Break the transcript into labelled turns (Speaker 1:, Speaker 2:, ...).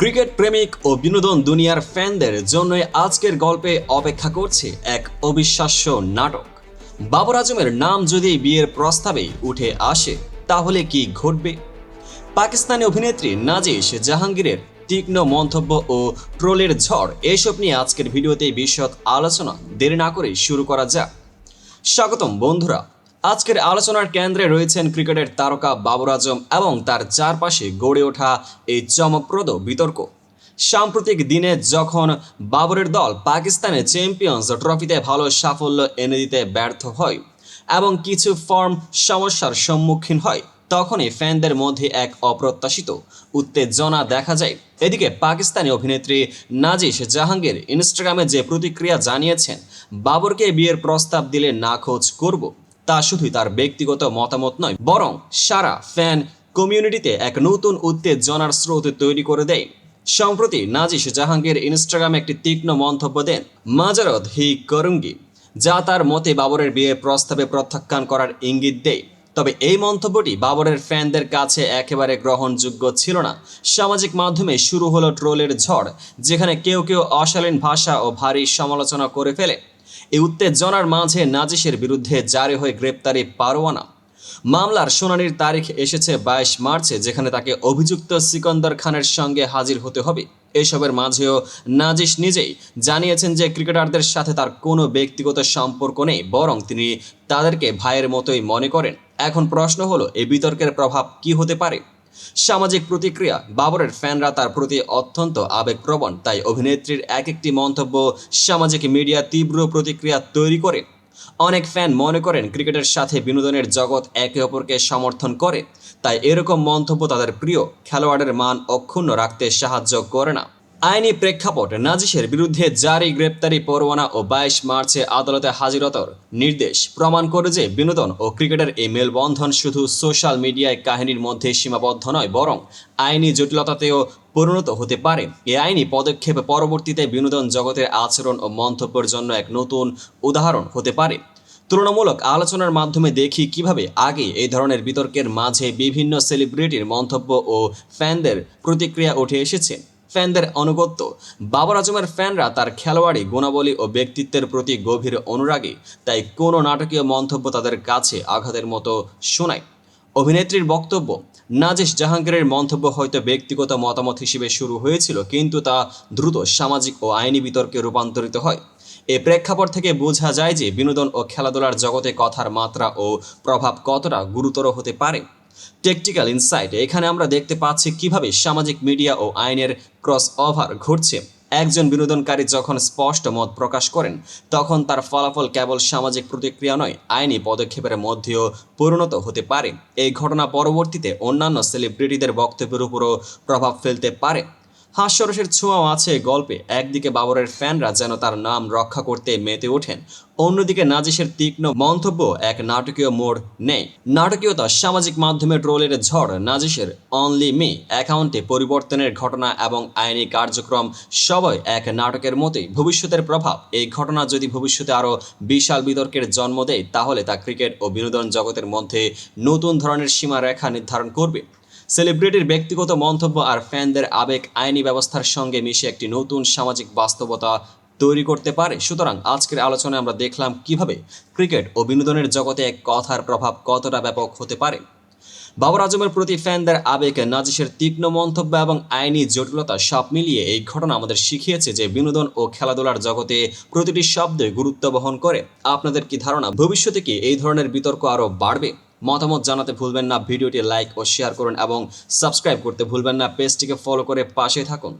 Speaker 1: Cricket প্রেমিক ও বিনোদন দুনিয়ার ফ্যানদের জন্যই আজকের গল্পে অপেক্ষা করছে এক অবিশ্বাস্য নাটক। বাবর আজমের নাম যদি বিয়ের প্রস্তাবে উঠে আসে, তাহলে কি ঘটবে? পাকিস্তানি অভিনেত্রী নাজিশ জাহাঙ্গীরের তীক্ষ্ণ মন্তব্য ও ট্রোলের ঝড় এসব নিয়ে আজকের ভিডিওতে বিশদ আলোচনা দেরি না করে শুরু করা যাক। স্বাগতম বন্ধুরা আজকের আলোচনার কেন্দ্রে রয়েছেন ক্রিকেটের তারকা বাবর আজম এবং তার চারপাশে গড়ে ওঠা এই চমকপ্রদ বিতর্ক। সাম্প্রতিক দিনে যখন বাবরের দল পাকিস্তানে চ্যাম্পিয়ন্স ট্রফিতে ভালো সাফল্য এনে দিতে ব্যর্থ হয় এবং কিছু ফর্ম সমস্যার সম্মুখীন হয়, তখনই ফ্যানদের মধ্যে এক অপ্রত্যাশিত উত্তেজনা দেখা যায়। এদিকে পাকিস্তানি অভিনেত্রী নাজিশ জাহাঙ্গীর ইনস্টাগ্রামে যে প্রতিক্রিয়া জানিয়েছেন, বাবরকে বিয়ের প্রস্তাব দিলে নাখোঁজ করব। তা শুধুই তার ব্যক্তিগত মতামত নয়, বরং সারা ফ্যান কমিউনিটিতে এক নতুন উত্তেজনার স্রোত তৈরি করে দেয়। সম্প্রতি নাজিশ জাহাঙ্গীর ইনস্টাগ্রামে একটি তীক্ষ্ণ মন্তব্য দেন, মাজারত হি করুঙ্গি যা তার মতে বাবরের বিয়ের প্রস্তাবে প্রত্যাখ্যান করার ইঙ্গিত দেয়। তবে এই মন্তব্যটি বাবরের ফ্যানদের কাছে একেবারে গ্রহণযোগ্য ছিল না। সামাজিক মাধ্যমে শুরু হলো ট্রোলের ঝড়, যেখানে কেউ কেউ অশালীন ভাষা ও ভারী সমালোচনা করে ফেলে। এই উত্তেজনার মাঝে নাজিসের বিরুদ্ধে জারি হয়ে গ্রেপ্তারি পারোয়ানা। মামলার শুনানির তারিখ এসেছে বাইশ মার্চে, যেখানে তাকে অভিযুক্ত সিকন্দর খানের সঙ্গে হাজির হতে হবে। এসবের মাঝেও নাজিস নিজেই জানিয়েছেন যে ক্রিকেটারদের সাথে তার কোনো ব্যক্তিগত সম্পর্ক নেই, বরং তিনি তাদেরকে ভাইয়ের মতোই মনে করেন। এখন প্রশ্ন হলো এই বিতর্কের প্রভাব কি হতে পারে? সামাজিক প্রতিক্রিয়া, বাবরের ফ্যানরা তার প্রতি অত্যন্ত আবেগপ্রবণ, তাই অভিনেত্রীর এক একটি মন্তব্য সামাজিক মিডিয়া তীব্র প্রতিক্রিয়া তৈরি করে। অনেক ফ্যান মনে করেন, ক্রিকেটের সাথে বিনোদনের জগৎ একে অপরকে সমর্থন করে, তাই এরকম মন্তব্য তাদের প্রিয় খেলোয়াড়ের মান অক্ষুণ্ণ রাখতে সাহায্য করে না। আইনি প্রেক্ষাপট নাজিসের বিরুদ্ধে জারি গ্রেপ্তারি পরোয়ানা ও বাইশ মার্চে আদালতে হাজিরতর নির্দেশ প্রমাণ করে যে বিনোদন ও ক্রিকেটের এই মেলবন্ধন শুধু সোশ্যাল মিডিয়ায় কাহিনীর মধ্যে সীমাবদ্ধ নয়, বরং আইনি জটিলতাতেও পরিণত হতে পারে। এই আইনি পদক্ষেপ পরবর্তীতে বিনোদন জগতের আচরণ ও মন্তব্যের জন্য এক নতুন উদাহরণ হতে পারে। তুলনামূলক আলোচনার মাধ্যমে দেখি কীভাবে আগে এই ধরনের বিতর্কের মাঝে বিভিন্ন সেলিব্রিটির মন্তব্য ও ফ্যানদের প্রতিক্রিয়া উঠে এসেছে। ফ্যানদের অনুগত্য বাবর আজমের ফ্যানরা তার খেলোয়াড়ি, গুণাবলী ও ব্যক্তিত্বের প্রতি গভীর অনুরাগী, তাই কোনো নাটকীয় মন্তব্য তাদের কাছে আঘাতের মতো শোনায়। অভিনেত্রীর বক্তব্য নাজিশ জাহাঙ্গীরের মন্তব্য হয়তো ব্যক্তিগত মতামত হিসেবে শুরু হয়েছিল, কিন্তু তা দ্রুত সামাজিক ও আইনি বিতর্কে রূপান্তরিত হয়। এ প্রেক্ষাপট থেকে বোঝা যায় যে বিনোদন ও খেলাধুলার জগতে কথার মাত্রা ও প্রভাব কতটা গুরুতর হতে পারে। টেকটিক্যাল ইনসাইট এখানে আমরা দেখতে পাচ্ছি কীভাবে সামাজিক মিডিয়া ও আইনের ক্রস ওভার ঘটছে। একজন বিনোদনকারী যখন স্পষ্ট মত প্রকাশ করেন, তখন তার ফলাফল কেবল সামাজিক প্রতিক্রিয়া নয়, আইনি পদক্ষেপের মধ্যেও পরিণত হতে পারে। এই ঘটনা পরবর্তীতে অন্যান্য সেলিব্রিটিদের বক্তব্যের উপরও প্রভাব ফেলতে পারে। হাস্যরসের ছোঁয়াও আছে গল্পে। একদিকে বাবরের ফ্যানরা যেন তার নাম রক্ষা করতে মেতে ওঠেন, অন্যদিকে নাজিসের তীক্ষ্ণ মন্তব্য এক নাটকীয় মোড় নেয় নাটকীয়তা সামাজিক মাধ্যমে ট্রোলের ঝড় নাজিসের অনলি মি অ্যাকাউন্টে পরিবর্তনের ঘটনা এবং আইনি কার্যক্রম সবই এক নাটকের মতোই। ভবিষ্যতের প্রভাব, এই ঘটনা যদি ভবিষ্যতে আরও বিশাল বিতর্কের জন্ম দেয়, তাহলে তা ক্রিকেট ও বিনোদন জগতের মধ্যে নতুন ধরনের সীমারেখা নির্ধারণ করবে। সেলিব্রিটির ব্যক্তিগত মন্তব্য আর ফ্যানদের আবেগ আইনি ব্যবস্থার সঙ্গে মিশে একটি নতুন সামাজিক বাস্তবতা তৈরি করতে পারে। সুতরাং আজকের আলোচনায় আমরা দেখলাম কীভাবে ক্রিকেট ও বিনোদনের জগতে এক কথার প্রভাব কতটা ব্যাপক হতে পারে। বাবর আজমের প্রতি ফ্যানদের আবেগ, নাজিসের তীক্ষ্ণ মন্তব্য এবং আইনি জটিলতা সব মিলিয়ে এই ঘটনা আমাদের শিখিয়েছে যে বিনোদন ও খেলাধুলার জগতে প্রতিটি শব্দে গুরুত্ব বহন করে। আপনাদের কি ধারণা? ভবিষ্যতে কি এই ধরনের বিতর্ক আরও বাড়বে? মতামত জানাতে ভুলবেন না। ভিডিওটি লাইক ও শেয়ার করুন এবং সাবস্ক্রাইব করতে ভুলবেন না। পেজটিকে ফলো করে পাশে থাকুন।